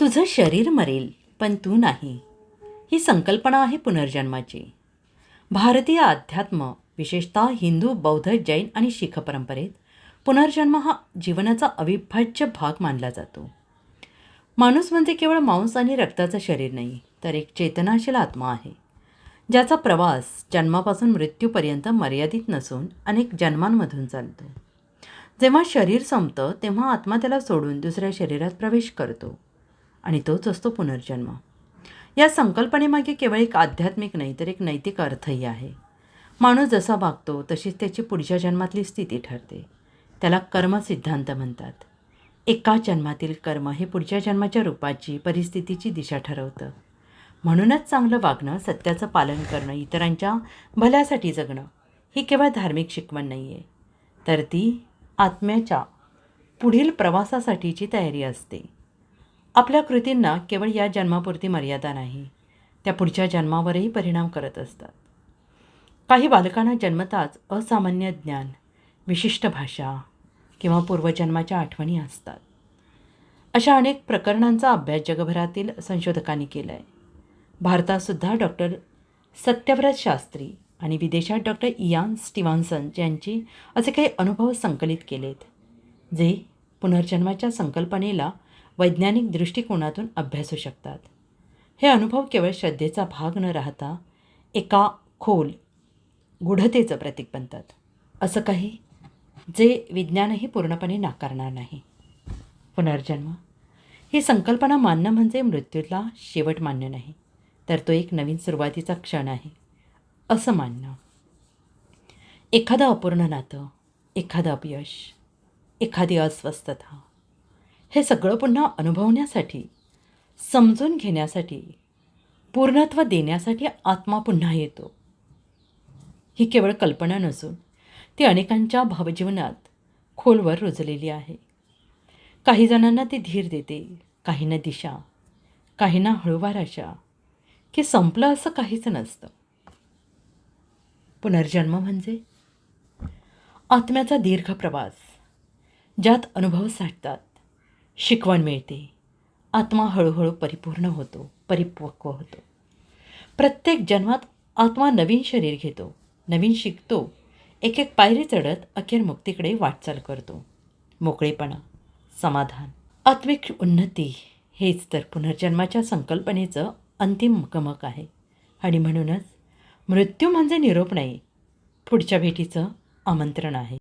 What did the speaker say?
तुझं शरीर मरेल पण तू नाही. ही संकल्पना आहे पुनर्जन्माची. भारतीय अध्यात्म विशेषतः हिंदू बौद्ध जैन आणि शीख परंपरेत पुनर्जन्म हा जीवनाचा अविभाज्य भाग मानला जातो. माणूस म्हणजे केवळ मांस आणि रक्ताचं शरीर नाही तर एक चेतनाशील आत्मा आहे. ज्याचा प्रवास जन्मापासून मृत्यूपर्यंत मर्यादित नसून अनेक जन्मांमधून चालतो. जेव्हा शरीर संपतं तेव्हा आत्मा त्याला सोडून दुसऱ्या शरीरात प्रवेश करतो. आणि तोच असतो पुनर्जन्म. या संकल्पनेमागे केवळ एक आध्यात्मिक नाही तर एक नैतिक अर्थही आहे. माणूस जसा वागतो तशीच त्याची पुढच्या जन्मातली स्थिती ठरते. त्याला कर्म सिद्धांत म्हणतात. एका जन्मातील कर्म हे पुढच्या जन्माच्या रूपाची परिस्थितीची दिशा ठरवतं. म्हणूनच चांगलं वागणं सत्याचं पालन करणं इतरांच्या भल्यासाठी जगणं ही केवळ धार्मिक शिकवण नाही आहे तर ती आत्म्याच्या पुढील प्रवासासाठीची तयारी असते. आपल्या कृतींना केवळ या जन्मापुरती मर्यादा नाही त्या पुढच्या जन्मावरही परिणाम करत असतात. काही बालकांना जन्मताच असामान्य ज्ञान विशिष्ट भाषा किंवा पूर्वजन्माच्या आठवणी असतात. अशा अनेक प्रकरणांचा अभ्यास जगभरातील संशोधकांनी केला आहे भारतातसुद्धा डॉक्टर सत्यव्रत शास्त्री आणि विदेशात डॉक्टर इयान स्टिवान्सन यांची असे काही अनुभव संकलित केलेत जे पुनर्जन्माच्या संकल्पनेला वैज्ञानिक दृष्टिकोनातून अभ्यासू शकतात. हे अनुभव केवळ श्रद्धेचा भाग न राहता एका खोल गूढतेचं प्रतीक बनतात. असं काही जे विज्ञानही पूर्णपणे नाकारणार नाही. पुनर्जन्म. ही संकल्पना मानणं म्हणजे मृत्यूला शेवट मान्य नाही तर तो एक नवीन सुरुवातीचा क्षण आहे असं मानणं एखादं अपूर्ण नातं एखादं अपयश एखादी अस्वस्थता हे सगळं पुन्हा अनुभवण्यासाठी समजून घेण्यासाठी पूर्णत्व देण्यासाठी आत्मा पुन्हा येतो. ही केवळ कल्पना नसून ती अनेकांच्या भावजीवनात खोलवर रुजलेली आहे. काही जणांना ती धीर देते काहींना दिशा काहींना हळूवार अशा की संपलं असं काहीच नसतं. पुनर्जन्म म्हणजे आत्म्याचा दीर्घ प्रवास ज्यात अनुभव साठतात. शिकवण मिळते. आत्मा हळूहळू परिपूर्ण होतो परिपक्व होतो. प्रत्येक जन्मात आत्मा नवीन शरीर घेतो नवीन शिकतो एक एक पायरी चढत अखेर मुक्तीकडे वाटचाल करतो. मोकळेपणा समाधान आत्मिक उन्नती हेच तर पुनर्जन्माच्या संकल्पनेचं अंतिम गमक आहे. आणि म्हणूनच मृत्यू म्हणजे निरोप नाही पुढच्या भेटीचं आमंत्रण आहे.